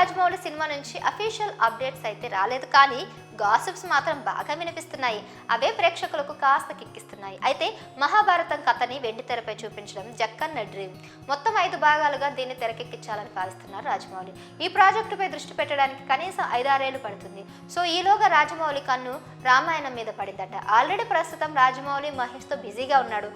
Rajamouli cinema నుంచి official updates అయితే రాలేదు కానీ గాసిప్స్ మాత్రం బాగా వినిపిస్తున్నాయి. అవే ప్రేక్షకులకు కాస్త కిక్కిస్తున్నాయి. అయితే మహాభారతం కథని వెండి తెరపై చూపించడం జక్కన్న డ్రీమ్ మొత్తం ఐదు భాగాలుగా దీన్ని తెరకెక్కించాలని భావిస్తున్నారు రాజమౌళి. ఈ ప్రాజెక్టుపై దృష్టి పెట్టడానికి కనీసం ఐదారేళ్ళు పడుతుంది. సో ఈలోగా రాజమౌళి కన్ను రామాయణం మీద పడిందట. ఆల్రెడీ ప్రస్తుతం రాజమౌళి మహేష్తో బిజీగా ఉన్నాడు.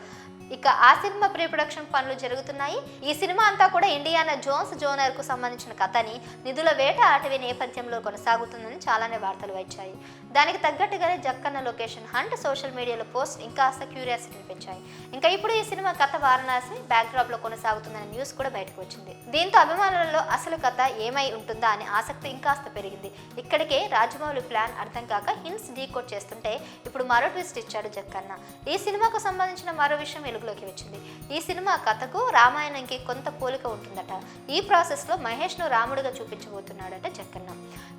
ఇక ఆ సినిమా ప్రీ ప్రొడక్షన్ పనులు జరుగుతున్నాయి. ఈ సినిమా అంతా కూడా ఇండియానా జోన్స్ జోనర్కు సంబంధించిన కథని నిధుల వేట అటవీ నేపథ్యంలో కొనసాగుతుందని చాలానే వార్తలు వచ్చాయి. దానికి తగ్గట్టుగానే జక్కన్న లొకేషన్ హంట్ సోషల్ మీడియాలో పోస్ట్ ఇంకాస్త క్యూరియాసిటీని పెంచాయి ఇంకా ఇప్పుడు ఈ సినిమా కథ వారణాసి బ్యాక్డ్రాప్లో కొనసాగుతుందనే న్యూస్ కూడా బయటకు వచ్చింది. దీంతో అభిమానులలో అసలు కథ ఏమై ఉంటుందా అనే ఆసక్తి ఇంకాస్త పెరిగింది. ఇక్కడికే రాజమౌళి ప్లాన్ అర్థం కాక హిన్స్ డీకోడ్ చేస్తుంటే ఇప్పుడు మరో ట్విస్ట్ ఇచ్చాడు జక్కన్న. ఈ సినిమాకు సంబంధించిన మరో విషయం వెలుగులోకి వచ్చింది. ఈ సినిమా కథకు రామాయణంకి కొంత పోలిక ఉంటుందట. ఈ ప్రాసెస్లో మహేష్ను రాముడిగా చూపించబోతున్నాడట జక్కన్న.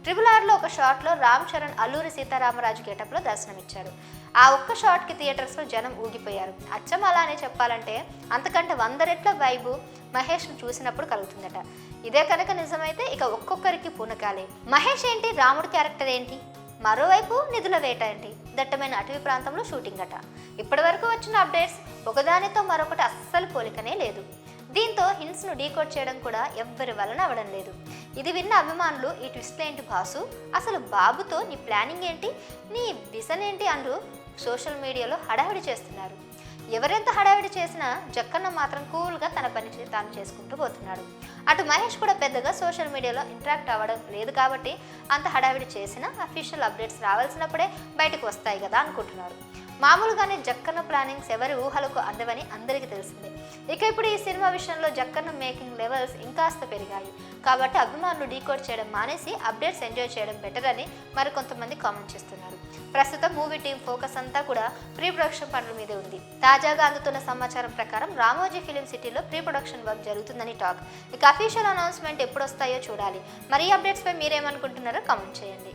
ట్రిపుల్ ఆర్లో ఒక షాట్లో రామ్ చరణ్ అల్లూరి సీతారామరాజు గెటప్లో దర్శనమిచ్చారు. ఆ ఒక్క షాట్కి థియేటర్స్లో జనం ఊగిపోయారు. అచ్చం అలానే చెప్పాలంటే అంతకంటే వంద రెట్ల వైబు మహేష్ను చూసినప్పుడు కలుగుతుందట. ఇదే కనుక నిజమైతే ఇక ఒక్కొక్కరికి పూనకాలే. మహేష్ ఏంటి? రాముడు క్యారెక్టర్ ఏంటి? మరోవైపు నిధుల వేట ఏంటి? దట్టమైన అటవీ ప్రాంతంలో షూటింగ్ అట. ఇప్పటివరకు వచ్చిన అప్డేట్స్ ఒకదానితో మరొకటి అస్సలు పోలికనే లేదు. దీంతో హింట్స్ను డీకోడ్ చేయడం కూడా ఎవ్వరి వలన అవ్వడం లేదు. ఇది విన్న అభిమానులు ఈ ట్విస్ట్ ఏంటి భాసు అసలు బాబుతో నీ ప్లానింగ్ ఏంటి? నీ విజన్ ఏంటి అంటూ సోషల్ మీడియాలో హడావిడి చేస్తున్నారు. ఎవరెంత హడావిడి చేసినా జక్కన్న మాత్రం కూల్గా తన పని చే- తాను చేసుకుంటూ పోతున్నాడు. అటు మహేష్ కూడా పెద్దగా సోషల్ మీడియాలో ఇంటరాక్ట్ అవ్వడం లేదు కాబట్టి అంత హడావిడి చేసినా అఫీషియల్ అప్డేట్స్ రావాల్సినప్పుడే బయటకు వస్తాయి కదా అనుకుంటున్నారు. మామూలుగానే జక్కన్న ప్లానింగ్స్ ఎవరి ఊహలకు అందవని అందరికీ తెలిసిందే ఇక ఇప్పుడు ఈ సినిమా విషయంలో జక్కన్న మేకింగ్ లెవెల్స్ ఇంకాస్త పెరిగాయి. కాబట్టి అభిమానులు డీకోడ్ చేయడం మానేసి అప్డేట్స్ ఎంజాయ్ చేయడం బెటర్ అని మరికొంతమంది కామెంట్ చేస్తున్నారు. ప్రస్తుతం మూవీ టీం ఫోకస్ అంతా కూడా ప్రీ ప్రొడక్షన్ పనుల మీదే ఉంది. తాజాగా అందుతున్న సమాచారం ప్రకారం రామోజీ ఫిలిం సిటీలో ప్రీ ప్రొడక్షన్ వర్క్ జరుగుతుందని టాక్. ఇక అఫీషియల్ అనౌన్స్మెంట్ ఎప్పుడు వస్తాయో చూడాలి. మరి అప్డేట్స్పై మీరేమనుకుంటున్నారో కామెంట్ చేయండి.